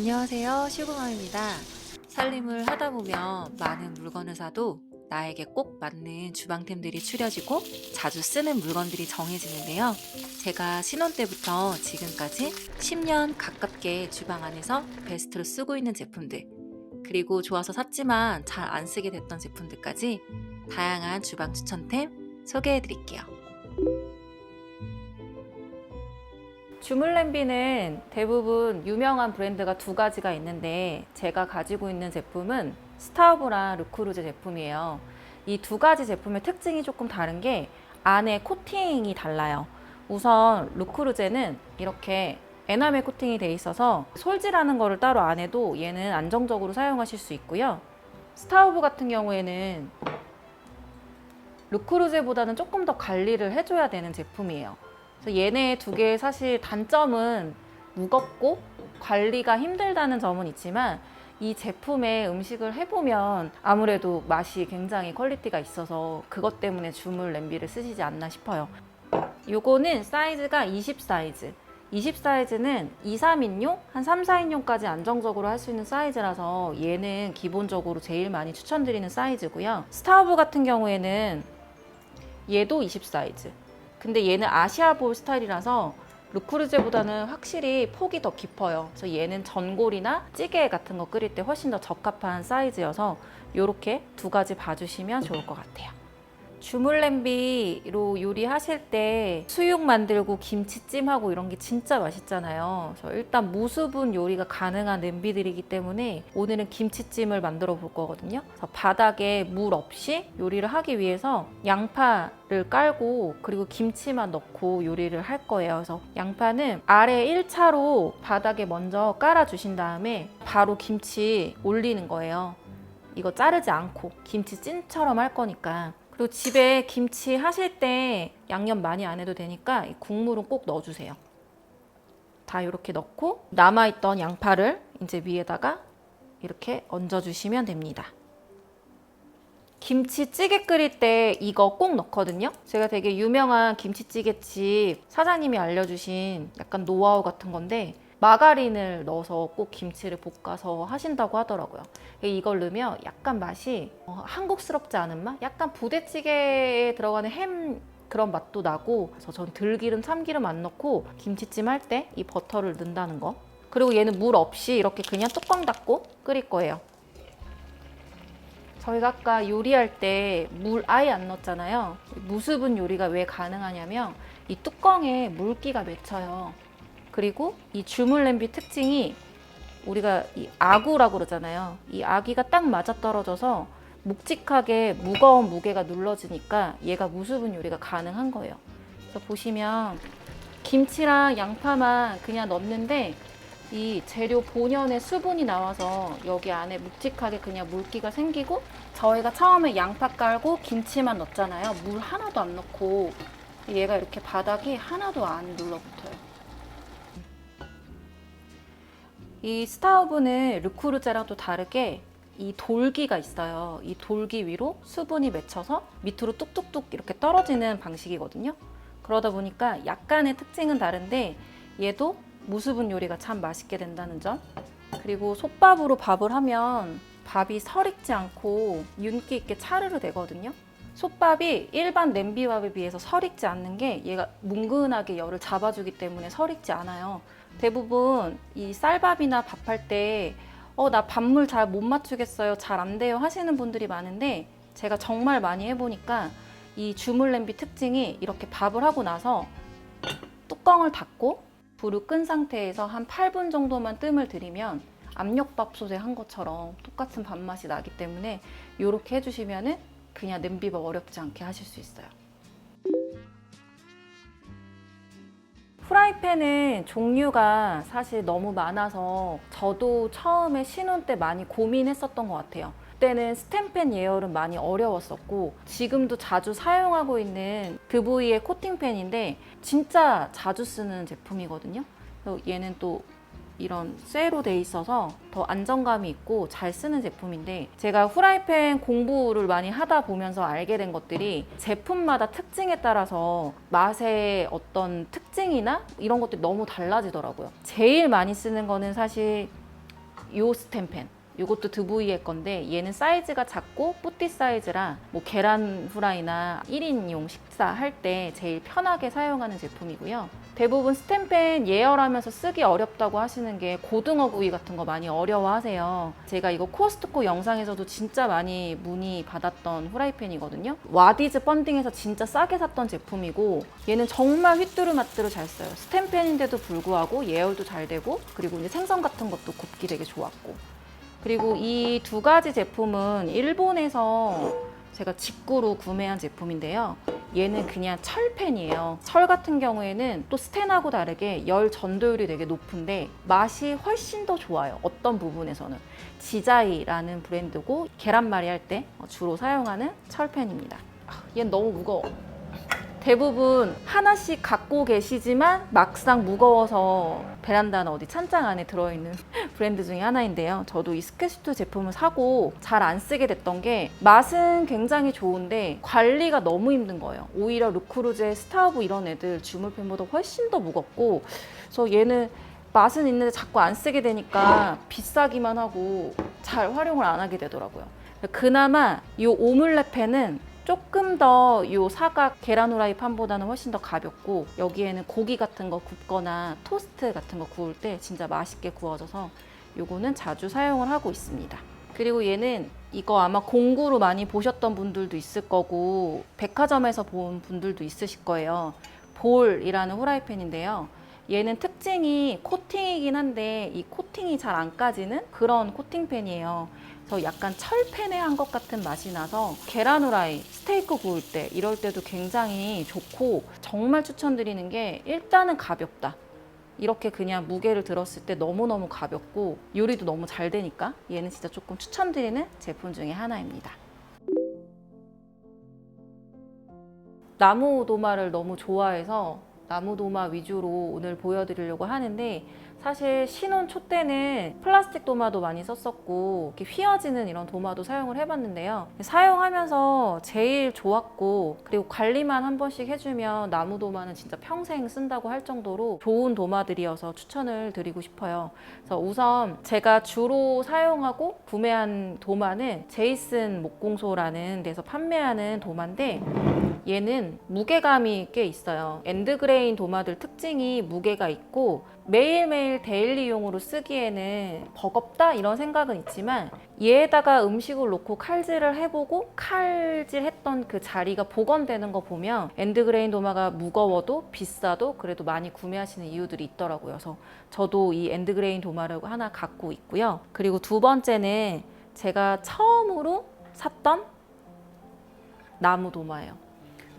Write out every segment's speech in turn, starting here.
안녕하세요. 시구맘입니다. 살림을 하다 보면 많은 물건을 사도 나에게 꼭 맞는 주방템들이 추려지고 자주 쓰는 물건들이 정해지는데요. 제가 신혼 때부터 지금까지 10년 가깝게 주방 안에서 베스트로 쓰고 있는 제품들, 그리고 좋아서 샀지만 잘 안 쓰게 됐던 제품들까지 다양한 주방 추천템 소개해 드릴게요. 주물 냄비는 대부분 유명한 브랜드가 두 가지가 있는데 제가 가지고 있는 제품은 스타우브랑 르크루제 제품이에요. 이 두 가지 제품의 특징이 조금 다른 게 안에 코팅이 달라요. 우선 르크루제는 이렇게 에나멜 코팅이 돼 있어서 솔질하는 거를 따로 안 해도 얘는 안정적으로 사용하실 수 있고요. 스타우브 같은 경우에는 르크루제보다는 조금 더 관리를 해줘야 되는 제품이에요. 그래서 얘네 두 개의 사실 단점은 무겁고 관리가 힘들다는 점은 있지만 이 제품의 음식을 해보면 아무래도 맛이 굉장히 퀄리티가 있어서 그것 때문에 주물 냄비를 쓰시지 않나 싶어요. 요거는 사이즈가 20 사이즈. 20 사이즈는 2, 3인용, 한 3, 4인용까지 안정적으로 할 수 있는 사이즈라서 얘는 기본적으로 제일 많이 추천드리는 사이즈고요. 스타우브 같은 경우에는 얘도 20 사이즈. 근데 얘는 아시아볼 스타일이라서 루크루제보다는 확실히 폭이 더 깊어요. 그래서 얘는 전골이나 찌개 같은 거 끓일 때 훨씬 더 적합한 사이즈여서 이렇게 두 가지 봐주시면 좋을 것 같아요. 주물 냄비로 요리하실 때 수육 만들고 김치찜하고 이런 게 진짜 맛있잖아요. 그래서 일단 무수분 요리가 가능한 냄비들이기 때문에 오늘은 김치찜을 만들어 볼 거거든요. 그래서 바닥에 물 없이 요리를 하기 위해서 양파를 깔고 그리고 김치만 넣고 요리를 할 거예요. 그래서 양파는 아래 1차로 바닥에 먼저 깔아 주신 다음에 바로 김치 올리는 거예요. 이거 자르지 않고 김치 찐처럼 할 거니까 그리고 집에 김치 하실 때 양념 많이 안 해도 되니까 이 국물은 꼭 넣어주세요. 다 이렇게 넣고 남아있던 양파를 이제 위에다가 이렇게 얹어주시면 됩니다. 김치찌개 끓일 때 이거 꼭 넣거든요. 제가 되게 유명한 김치찌개집 사장님이 알려주신 약간 노하우 같은 건데 마가린을 넣어서 꼭 김치를 볶아서 하신다고 하더라고요. 이걸 넣으면 약간 맛이 어, 한국스럽지 않은 맛? 약간 부대찌개에 들어가는 햄 그런 맛도 나고 그래서 전 들기름, 참기름 안 넣고 김치찜 할 때 이 버터를 넣는다는 거. 그리고 얘는 물 없이 이렇게 그냥 뚜껑 닫고 끓일 거예요. 저희가 아까 요리할 때 물 아예 안 넣었잖아요. 무수분 요리가 왜 가능하냐면 이 뚜껑에 물기가 맺혀요. 그리고 이 주물 냄비 특징이 우리가 이 아구라고 그러잖아요. 이 아기가 딱 맞아 떨어져서 묵직하게 무거운 무게가 눌러지니까 얘가 무수분 요리가 가능한 거예요. 그래서 보시면 김치랑 양파만 그냥 넣는데 이 재료 본연의 수분이 나와서 여기 안에 묵직하게 그냥 물기가 생기고 저희가 처음에 양파 깔고 김치만 넣었잖아요. 물 하나도 안 넣고 얘가 이렇게 바닥이 하나도 안 눌러붙어요. 이 스타우브는 르쿠르제랑 또 다르게 이 돌기가 있어요. 이 돌기 위로 수분이 맺혀서 밑으로 뚝뚝뚝 이렇게 떨어지는 방식이거든요. 그러다 보니까 약간의 특징은 다른데 얘도 무수분 요리가 참 맛있게 된다는 점. 그리고 솥밥으로 밥을 하면 밥이 설익지 않고 윤기 있게 차르르 되거든요. 솥밥이 일반 냄비밥에 비해서 설익지 않는 게 얘가 뭉근하게 열을 잡아주기 때문에 설익지 않아요. 대부분 이 쌀밥이나 밥할 때 어, 나 밥물 잘 못 맞추겠어요. 잘 안 돼요. 하시는 분들이 많은데 제가 정말 많이 해보니까 이 주물 냄비 특징이 이렇게 밥을 하고 나서 뚜껑을 닫고 불을 끈 상태에서 한 8분 정도만 뜸을 들이면 압력밥솥에 한 것처럼 똑같은 밥맛이 나기 때문에 이렇게 해주시면은 그냥 냄비밥 어렵지 않게 하실 수 있어요. 프라이팬은 종류가 사실 너무 많아서 저도 처음에 신혼 때 많이 고민했었던 것 같아요. 그때는 스텐팬 예열은 많이 어려웠었고 지금도 자주 사용하고 있는 그 부위의 코팅팬인데 진짜 자주 쓰는 제품이거든요. 얘는 또 이런 쇠로 돼 있어서 더 안정감이 있고 잘 쓰는 제품인데 제가 후라이팬 공부를 많이 하다 보면서 알게 된 것들이 제품마다 특징에 따라서 맛의 어떤 특징이나 이런 것들이 너무 달라지더라고요. 제일 많이 쓰는 거는 사실 요 스탬펜 이것도 드부이의 건데 얘는 사이즈가 작고 뿌띠 사이즈라 뭐 계란 후라이나 1인용 식사할 때 제일 편하게 사용하는 제품이고요. 대부분 스탬펜 예열하면서 쓰기 어렵다고 하시는 게 고등어 구이 같은 거 많이 어려워하세요. 제가 이거 코스트코 영상에서도 진짜 많이 문의 받았던 후라이팬이거든요. 와디즈 펀딩에서 진짜 싸게 샀던 제품이고 얘는 정말 휘뚜루마뚜루 잘 써요. 스탬펜인데도 불구하고 예열도 잘 되고 그리고 이제 생선 같은 것도 굽기 되게 좋았고 그리고 이 두 가지 제품은 일본에서 제가 직구로 구매한 제품인데요. 얘는 그냥 철팬이에요. 철 같은 경우에는 또 스텐하고 다르게 열 전도율이 되게 높은데 맛이 훨씬 더 좋아요. 어떤 부분에서는. 지자이라는 브랜드고 계란말이 할 때 주로 사용하는 철팬입니다. 아, 얘는 너무 무거워. 대부분 하나씩 갖고 계시지만 막상 무거워서 베란다나 어디 찬장 안에 들어있는 브랜드 중에 하나인데요. 저도 이 스케치투 제품을 사고 잘 안 쓰게 됐던 게 맛은 굉장히 좋은데 관리가 너무 힘든 거예요. 오히려 루크루제 스타브 이런 애들 주물펜보다 훨씬 더 무겁고 그래서 얘는 맛은 있는데 자꾸 안 쓰게 되니까 비싸기만 하고 잘 활용을 안 하게 되더라고요. 그나마 이 오믈렛 펜은 조금 더 요 사각 계란 후라이 판보다는 훨씬 더 가볍고 여기에는 고기 같은 거 굽거나 토스트 같은 거 구울 때 진짜 맛있게 구워져서 요거는 자주 사용을 하고 있습니다. 그리고 얘는 이거 아마 공구로 많이 보셨던 분들도 있을 거고 백화점에서 본 분들도 있으실 거예요. 볼이라는 후라이팬인데요. 얘는 특징이 코팅이긴 한데 이 코팅이 잘 안 까지는 그런 코팅팬이에요. 그래서 약간 철팬에 한 것 같은 맛이 나서 계란 후라이, 스테이크 구울 때 이럴 때도 굉장히 좋고 정말 추천드리는 게 일단은 가볍다. 이렇게 그냥 무게를 들었을 때 너무너무 가볍고 요리도 너무 잘 되니까 얘는 진짜 조금 추천드리는 제품 중에 하나입니다. 나무 도마를 너무 좋아해서 나무 도마 위주로 오늘 보여드리려고 하는데 사실 신혼 초 때는 플라스틱 도마도 많이 썼었고 이렇게 휘어지는 이런 도마도 사용을 해봤는데요. 사용하면서 제일 좋았고 그리고 관리만 한 번씩 해주면 나무 도마는 진짜 평생 쓴다고 할 정도로 좋은 도마들이어서 추천을 드리고 싶어요. 그래서 우선 제가 주로 사용하고 구매한 도마는 제이슨 목공소라는 데서 판매하는 도마인데 얘는 무게감이 꽤 있어요. 엔드그레인 도마들 특징이 무게가 있고 매일매일 데일리용으로 쓰기에는 버겁다 이런 생각은 있지만 얘에다가 음식을 놓고 칼질을 해보고 칼질했던 그 자리가 복원되는 거 보면 엔드그레인 도마가 무거워도 비싸도 그래도 많이 구매하시는 이유들이 있더라고요. 그래서 저도 이 엔드그레인 도마를 하나 갖고 있고요. 그리고 두 번째는 제가 처음으로 샀던 나무 도마예요.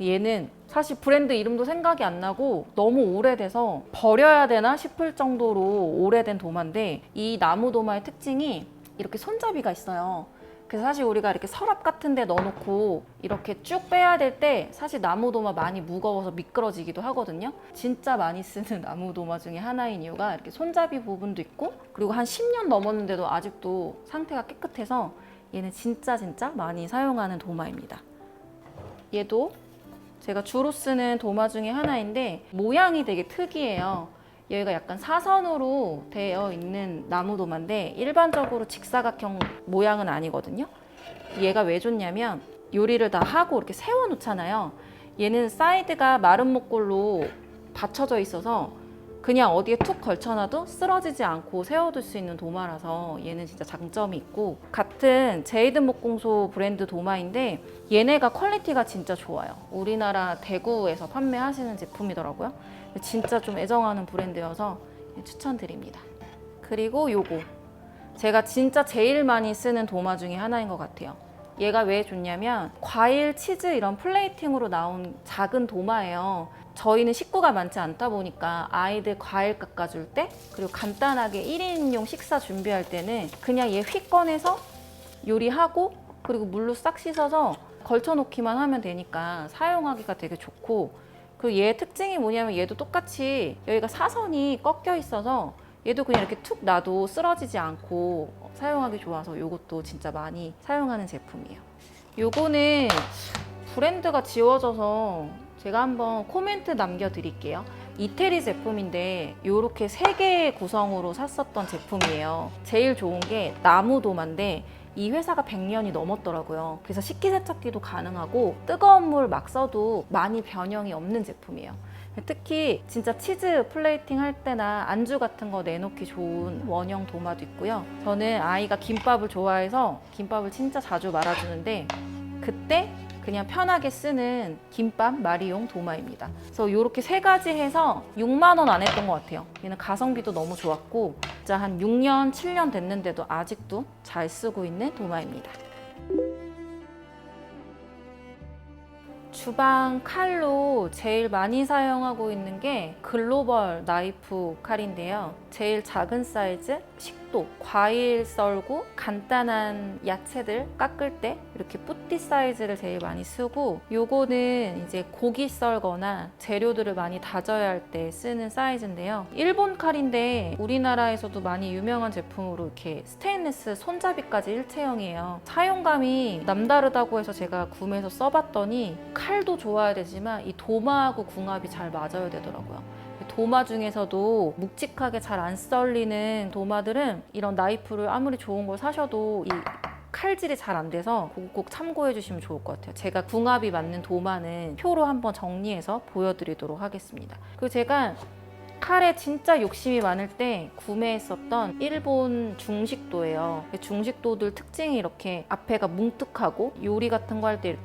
얘는 사실 브랜드 이름도 생각이 안 나고 너무 오래돼서 버려야 되나 싶을 정도로 오래된 도마인데 이 나무 도마의 특징이 이렇게 손잡이가 있어요. 그래서 사실 우리가 이렇게 서랍 같은 데 넣어놓고 이렇게 쭉 빼야 될 때 사실 나무 도마 많이 무거워서 미끄러지기도 하거든요. 진짜 많이 쓰는 나무 도마 중에 하나인 이유가 이렇게 손잡이 부분도 있고 그리고 한 10년 넘었는데도 아직도 상태가 깨끗해서 얘는 진짜 진짜 많이 사용하는 도마입니다. 얘도 제가 주로 쓰는 도마 중에 하나인데 모양이 되게 특이해요. 여기가 약간 사선으로 되어 있는 나무 도마인데 일반적으로 직사각형 모양은 아니거든요. 얘가 왜 좋냐면 요리를 다 하고 이렇게 세워 놓잖아요. 얘는 사이드가 마른 목골로 받쳐져 있어서 그냥 어디에 툭 걸쳐놔도 쓰러지지 않고 세워둘 수 있는 도마라서 얘는 진짜 장점이 있고 같은 제이든 목공소 브랜드 도마인데 얘네가 퀄리티가 진짜 좋아요. 우리나라 대구에서 판매하시는 제품이더라고요. 진짜 좀 애정하는 브랜드여서 추천드립니다. 그리고 요거 제가 진짜 제일 많이 쓰는 도마 중에 하나인 것 같아요. 얘가 왜 좋냐면 과일, 치즈 이런 플레이팅으로 나온 작은 도마예요. 저희는 식구가 많지 않다 보니까 아이들 과일 깎아줄 때 그리고 간단하게 1인용 식사 준비할 때는 그냥 얘 휙 꺼내서 요리하고 그리고 물로 싹 씻어서 걸쳐놓기만 하면 되니까 사용하기가 되게 좋고 그리고 얘 특징이 뭐냐면 얘도 똑같이 여기가 사선이 꺾여 있어서 얘도 그냥 이렇게 툭 놔도 쓰러지지 않고 사용하기 좋아서 이것도 진짜 많이 사용하는 제품이에요. 요거는 브랜드가 지워져서 제가 한번 코멘트 남겨드릴게요. 이태리 제품인데 이렇게 세 개의 구성으로 샀었던 제품이에요. 제일 좋은 게 나무 도마인데 이 회사가 100년이 넘었더라고요. 그래서 식기세척기도 가능하고 뜨거운 물 막 써도 많이 변형이 없는 제품이에요. 특히 진짜 치즈 플레이팅 할 때나 안주 같은 거 내놓기 좋은 원형 도마도 있고요. 저는 아이가 김밥을 좋아해서 김밥을 진짜 자주 말아주는데 그때 그냥 편하게 쓰는 김밥 마리용 도마입니다. 그래서 이렇게 세 가지 해서 6만 원 안 했던 것 같아요. 얘는 가성비도 너무 좋았고 진짜 한 6년, 7년 됐는데도 아직도 잘 쓰고 있는 도마입니다. 주방 칼로 제일 많이 사용하고 있는 게 글로벌 나이프 칼인데요. 제일 작은 사이즈, 식도, 과일 썰고 간단한 야채들 깎을 때 이렇게 뿌띠 사이즈를 제일 많이 쓰고 요거는 이제 고기 썰거나 재료들을 많이 다져야 할 때 쓰는 사이즈인데요. 일본 칼인데 우리나라에서도 많이 유명한 제품으로 이렇게 스테인리스 손잡이까지 일체형이에요. 사용감이 남다르다고 해서 제가 구매해서 써봤더니 칼도 좋아야 되지만 이 도마하고 궁합이 잘 맞아야 되더라고요. 도마 중에서도 묵직하게 잘 안 썰리는 도마들은 이런 나이프를 아무리 좋은 걸 사셔도 이 칼질이 잘 안 돼서 꼭 참고해 주시면 좋을 것 같아요. 제가 궁합이 맞는 도마는 표로 한번 정리해서 보여드리도록 하겠습니다. 그리고 제가 칼에 진짜 욕심이 많을 때 구매했었던 일본 중식도예요. 중식도들 특징이 이렇게 앞에가 뭉툭하고 요리 같은 거 할 때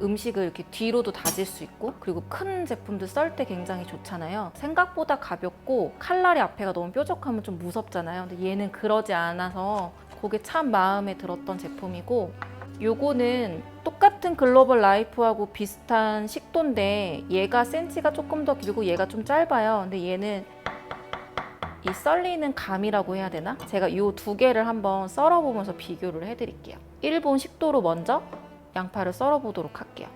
음식을 이렇게 뒤로도 다질 수 있고 그리고 큰 제품들 썰 때 굉장히 좋잖아요. 생각보다 가볍고 칼날이 앞에가 너무 뾰족하면 좀 무섭잖아요. 근데 얘는 그러지 않아서 그게 참 마음에 들었던 제품이고 요거는 똑같은 글로벌 라이프하고 비슷한 식도인데 얘가 센치가 조금 더 길고 얘가 좀 짧아요. 근데 얘는 이 썰리는 감이라고 해야 되나? 제가 이 두 개를 한번 썰어보면서 비교를 해드릴게요. 일본 식도로 먼저 양파를 썰어 보도록 할게요.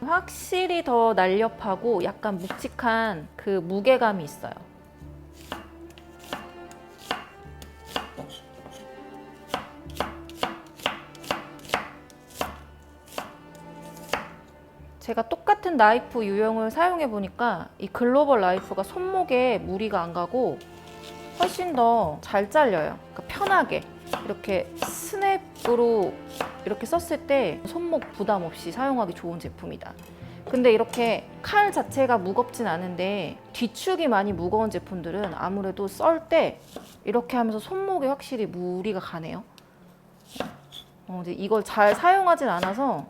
확실히 더 날렵하고 약간 묵직한 그 무게감이 있어요. 제가 똑같은 나이프 유형을 사용해 보니까 이 글로벌 나이프가 손목에 무리가 안 가고 훨씬 더 잘 잘려요. 그러니까 편하게 이렇게 스냅으로 이렇게 썼을 때 손목 부담 없이 사용하기 좋은 제품이다. 근데 이렇게 칼 자체가 무겁진 않은데 뒤축이 많이 무거운 제품들은 아무래도 썰 때 이렇게 하면서 손목에 확실히 무리가 가네요. 어, 이제 이걸 잘 사용하진 않아서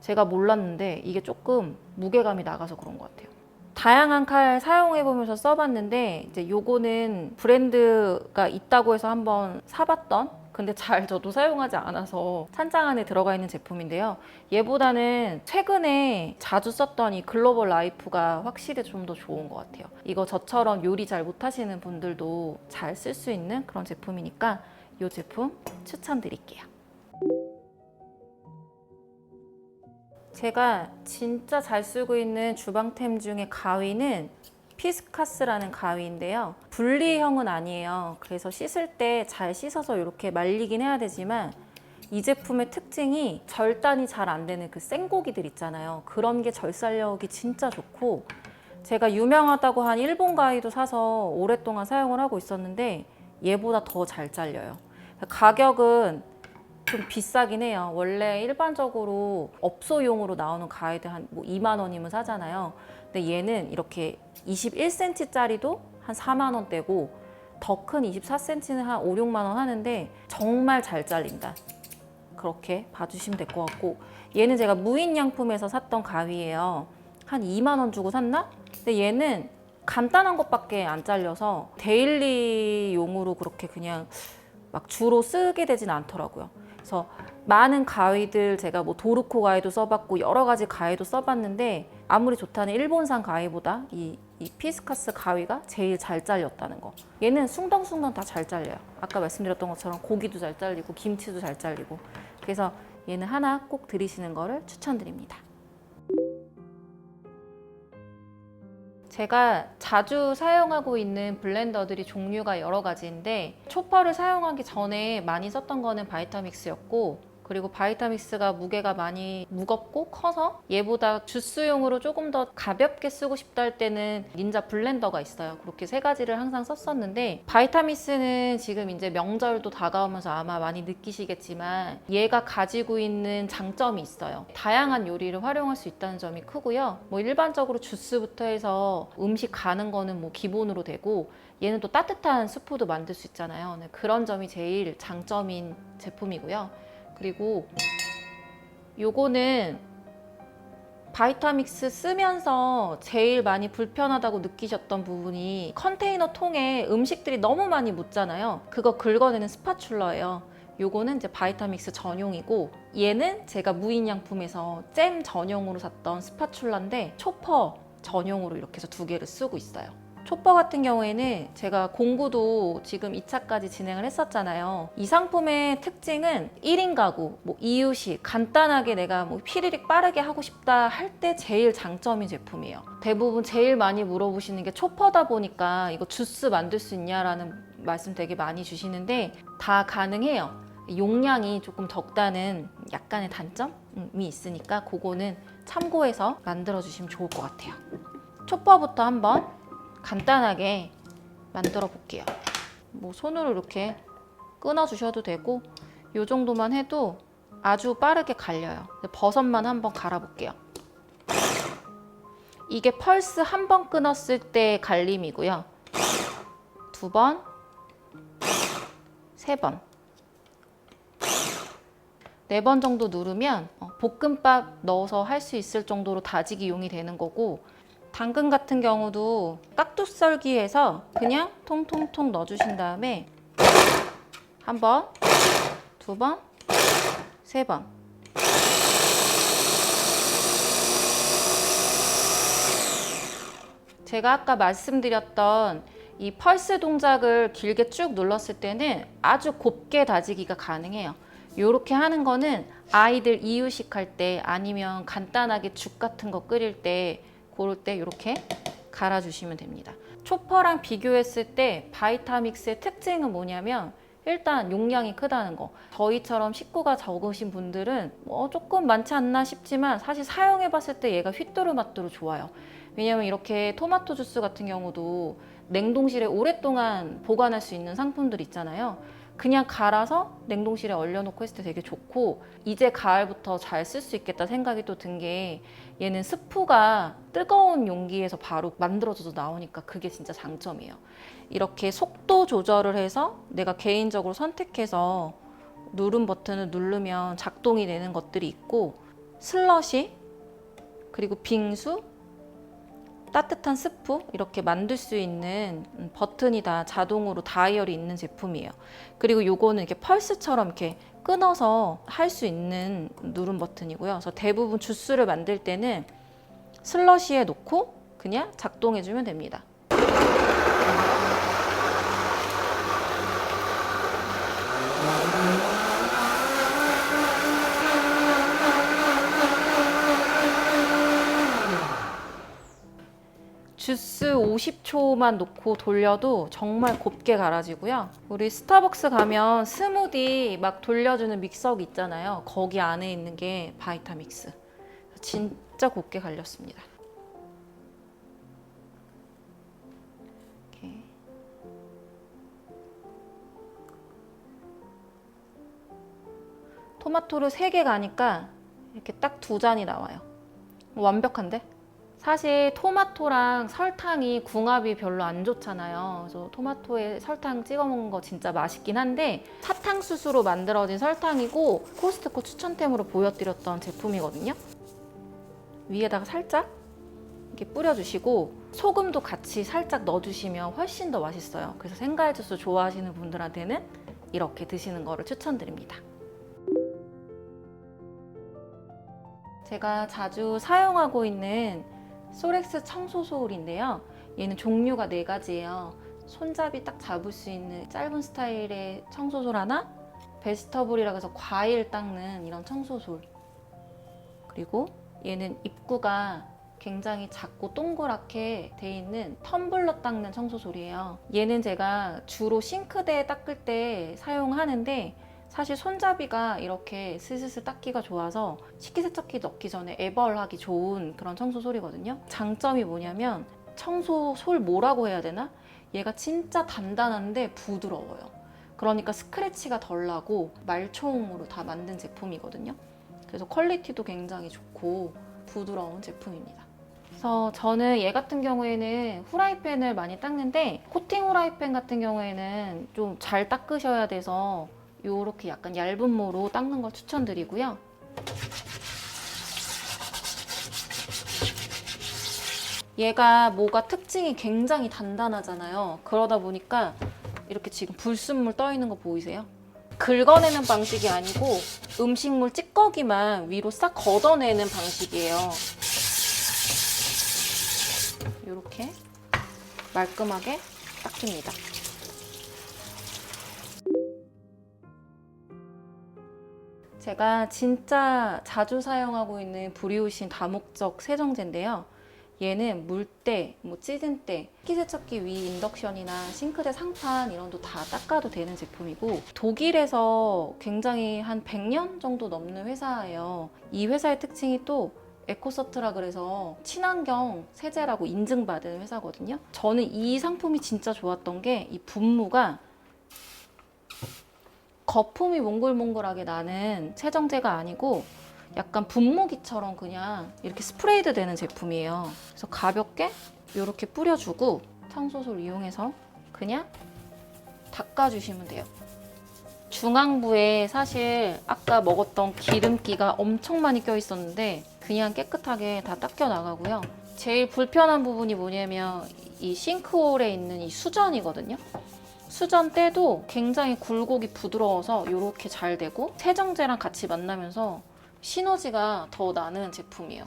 제가 몰랐는데 이게 조금 무게감이 나가서 그런 것 같아요. 다양한 칼 사용해 보면서 써봤는데 이제 요거는 브랜드가 있다고 해서 한번 사봤던 근데 잘 저도 사용하지 않아서 찬장 안에 들어가 있는 제품인데요. 얘보다는 최근에 자주 썼던 이 글로벌 라이프가 확실히 좀 더 좋은 것 같아요. 이거 저처럼 요리 잘 못하시는 분들도 잘 쓸 수 있는 그런 제품이니까 이 제품 추천드릴게요. 제가 진짜 잘 쓰고 있는 주방템 중에 가위는 피스카스라는 가위인데요. 분리형은 아니에요. 그래서 씻을 때 잘 씻어서 이렇게 말리긴 해야 되지만 이 제품의 특징이 절단이 잘 안 되는 그 생고기들 있잖아요. 그런 게 절살력이 진짜 좋고 제가 유명하다고 한 일본 가위도 사서 오랫동안 사용을 하고 있었는데 얘보다 더 잘 잘려요. 가격은 좀 비싸긴 해요. 원래 일반적으로 업소용으로 나오는 가이드 한뭐 2만 원이면 사잖아요. 근데 얘는 이렇게 21cm짜리도 한 4만 원대고 더 큰 24cm는 한 5, 6만 원 하는데 정말 잘 잘린다. 그렇게 봐주시면 될 것 같고 얘는 제가 무인양품에서 샀던 가위예요. 한 2만 원 주고 샀나? 근데 얘는 간단한 것밖에 안 잘려서 데일리용으로 그렇게 그냥 막 주로 쓰게 되진 않더라고요. 그래서 많은 가위들 제가 뭐 도르코 가위도 써봤고 여러 가지 가위도 써봤는데 아무리 좋다는 일본산 가위보다 이, 이 피스카스 가위가 제일 잘 잘렸다는 거. 얘는 숭덩숭덩 다 잘 잘려요. 아까 말씀드렸던 것처럼 고기도 잘 잘리고 김치도 잘 잘리고. 그래서 얘는 하나 꼭 들이시는 거를 추천드립니다. 제가 자주 사용하고 있는 블렌더들이 종류가 여러 가지인데 초퍼를 사용하기 전에 많이 썼던 거는 바이타믹스였고 그리고 바이타믹스가 무게가 많이 무겁고 커서 얘보다 주스용으로 조금 더 가볍게 쓰고 싶다 할 때는 닌자 블렌더가 있어요. 그렇게 세 가지를 항상 썼었는데 바이타믹스는 지금 이제 명절도 다가오면서 아마 많이 느끼시겠지만 얘가 가지고 있는 장점이 있어요. 다양한 요리를 활용할 수 있다는 점이 크고요. 뭐 일반적으로 주스부터 해서 음식 가는 거는 뭐 기본으로 되고 얘는 또 따뜻한 스프도 만들 수 있잖아요. 네, 그런 점이 제일 장점인 제품이고요. 그리고 요거는 바이타믹스 쓰면서 제일 많이 불편하다고 느끼셨던 부분이 컨테이너 통에 음식들이 너무 많이 묻잖아요. 그거 긁어내는 스파츌러예요. 요거는 이제 바이타믹스 전용이고 얘는 제가 무인양품에서 잼 전용으로 샀던 스파츌러인데 초퍼 전용으로 이렇게 해서 두 개를 쓰고 있어요. 초퍼 같은 경우에는 제가 공구도 지금 2차까지 진행을 했었잖아요. 이 상품의 특징은 1인 가구, 뭐 이유식, 간단하게 내가 뭐 피리릭 빠르게 하고 싶다 할 때 제일 장점인 제품이에요. 대부분 제일 많이 물어보시는 게 초퍼다 보니까 이거 주스 만들 수 있냐라는 말씀 되게 많이 주시는데 다 가능해요. 용량이 조금 적다는 약간의 단점이 있으니까 그거는 참고해서 만들어 주시면 좋을 것 같아요. 초퍼부터 한번 간단하게 만들어 볼게요. 뭐 손으로 이렇게 끊어 주셔도 되고 이 정도만 해도 아주 빠르게 갈려요. 버섯만 한번 갈아 볼게요. 이게 펄스 한 번 끊었을 때 갈림이고요. 두 번, 세 번. 네 번 정도 누르면 어, 볶음밥 넣어서 할 수 있을 정도로 다지기용이 되는 거고 당근 같은 경우도 깍두썰기에서 그냥 통통통 넣어주신 다음에 한 번, 두 번, 세 번. 제가 아까 말씀드렸던 이 펄스 동작을 길게 쭉 눌렀을 때는 아주 곱게 다지기가 가능해요. 이렇게 하는 거는 아이들 이유식 할 때 아니면 간단하게 죽 같은 거 끓일 때 그럴 때 이렇게 갈아주시면 됩니다. 초퍼랑 비교했을 때 바이타믹스의 특징은 뭐냐면 일단 용량이 크다는 거. 저희처럼 식구가 적으신 분들은 뭐 조금 많지 않나 싶지만 사실 사용해 봤을 때 얘가 휘뚜루마뚜루 좋아요. 왜냐면 이렇게 토마토 주스 같은 경우도 냉동실에 오랫동안 보관할 수 있는 상품들 있잖아요. 그냥 갈아서 냉동실에 얼려놓고 했을 때 되게 좋고 이제 가을부터 잘 쓸 수 있겠다 생각이 또 든 게 얘는 스프가 뜨거운 용기에서 바로 만들어져서 나오니까 그게 진짜 장점이에요. 이렇게 속도 조절을 해서 내가 개인적으로 선택해서 누른 버튼을 누르면 작동이 되는 것들이 있고 슬러시 그리고 빙수 따뜻한 스프 이렇게 만들 수 있는 음, 버튼이 다 자동으로 다이얼이 있는 제품이에요. 그리고 요거는 이렇게 펄스처럼 이렇게 끊어서 할 수 있는 누름 버튼이고요. 그래서 대부분 주스를 만들 때는 슬러시에 놓고 그냥 작동해주면 됩니다. 주스 50초만 놓고 돌려도 정말 곱게 갈아지고요. 우리 스타벅스 가면 스무디 막 돌려주는 믹서기 있잖아요. 거기 안에 있는 게 바이타믹스. 진짜 곱게 갈렸습니다. 토마토를 3개 가니까 이렇게 딱 두 잔이 나와요. 완벽한데? 사실 토마토랑 설탕이 궁합이 별로 안 좋잖아요. 그래서 토마토에 설탕 찍어 먹는 거 진짜 맛있긴 한데 사탕수수로 만들어진 설탕이고 코스트코 추천템으로 보여드렸던 제품이거든요. 위에다가 살짝 이렇게 뿌려주시고 소금도 같이 살짝 넣어주시면 훨씬 더 맛있어요. 그래서 생과일 주스 좋아하시는 분들한테는 이렇게 드시는 거를 추천드립니다. 제가 자주 사용하고 있는 소렉스 청소 소울인데요. 얘는 종류가 네 가지예요. 손잡이 딱 잡을 수 있는 짧은 스타일의 청소솔 하나, 베스터블이라고 해서 과일 닦는 이런 청소솔. 그리고 얘는 입구가 굉장히 작고 동그랗게 돼 있는 텀블러 닦는 청소솔이에요. 얘는 제가 주로 싱크대에 닦을 때 사용하는데 사실 손잡이가 이렇게 스스스 닦기가 좋아서 식기세척기 넣기 전에 애벌하기 좋은 그런 청소솔이거든요. 장점이 뭐냐면 청소 솔 뭐라고 해야 되나? 얘가 진짜 단단한데 부드러워요. 그러니까 스크래치가 덜 나고 말총으로 다 만든 제품이거든요. 그래서 퀄리티도 굉장히 좋고 부드러운 제품입니다. 그래서 저는 얘 같은 경우에는 후라이팬을 많이 닦는데 코팅 후라이팬 같은 경우에는 좀 잘 닦으셔야 돼서 이렇게 약간 얇은 모로 닦는 걸 추천드리고요. 얘가 뭐가 특징이 굉장히 단단하잖아요. 그러다 보니까 이렇게 지금 불순물 떠 있는 거 보이세요? 긁어내는 방식이 아니고 음식물 찌꺼기만 위로 싹 걷어내는 방식이에요. 이렇게 말끔하게 닦입니다. 제가 진짜 자주 사용하고 있는 브리오신 다목적 세정제인데요. 얘는 물때, 뭐 찌든 때, 식기세척기 위 인덕션이나 싱크대 상판 이런 도 다 닦아도 되는 제품이고 독일에서 굉장히 한 100년 정도 넘는 회사예요. 이 회사의 특징이 또 에코서트라 그래서 친환경 세제라고 인증받은 회사거든요. 저는 이 상품이 진짜 좋았던 게 이 분무가 거품이 몽글몽글하게 나는 세정제가 아니고 약간 분무기처럼 그냥 이렇게 스프레이드 되는 제품이에요. 그래서 가볍게 이렇게 뿌려주고 청소솔 이용해서 그냥 닦아주시면 돼요. 중앙부에 사실 아까 먹었던 기름기가 엄청 많이 껴 있었는데 그냥 깨끗하게 다 닦여 나가고요. 제일 불편한 부분이 뭐냐면 이 싱크홀에 있는 이 수전이거든요. 수전 때도 굉장히 굴곡이 부드러워서 이렇게 잘 되고 세정제랑 같이 만나면서 시너지가 더 나는 제품이에요.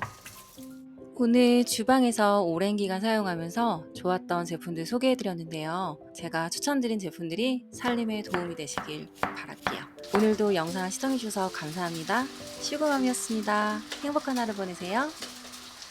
오늘 주방에서 오랜 기간 사용하면서 좋았던 제품들 소개해드렸는데요. 제가 추천드린 제품들이 살림에 도움이 되시길 바랄게요. 오늘도 영상 시청해주셔서 감사합니다. 슈거맘이었습니다. 행복한 하루 보내세요.